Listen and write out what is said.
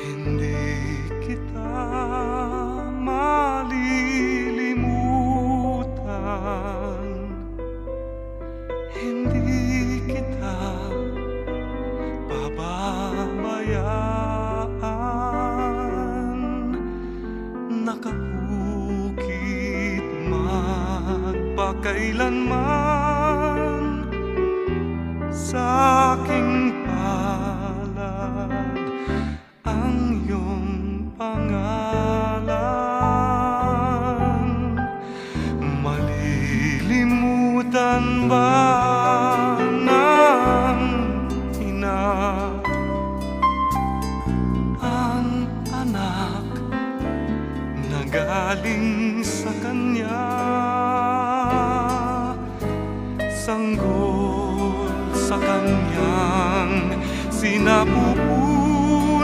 Hindi kita malilimutan. Hindi kita pababayaan. Nakahukit magpakailanman Sa aking palad Malilimutan ba ng Ang anak na galing sa kanya. Sanggol sa kanyang sinapupunan